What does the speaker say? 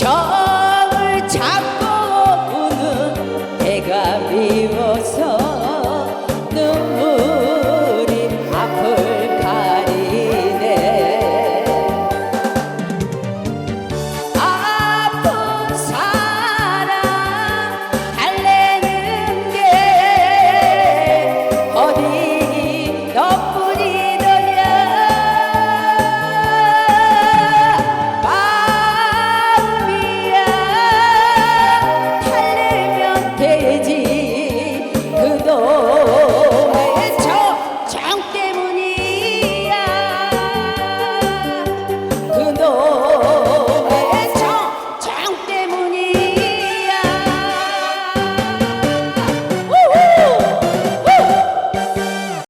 점을 잡고 우는 대가 미워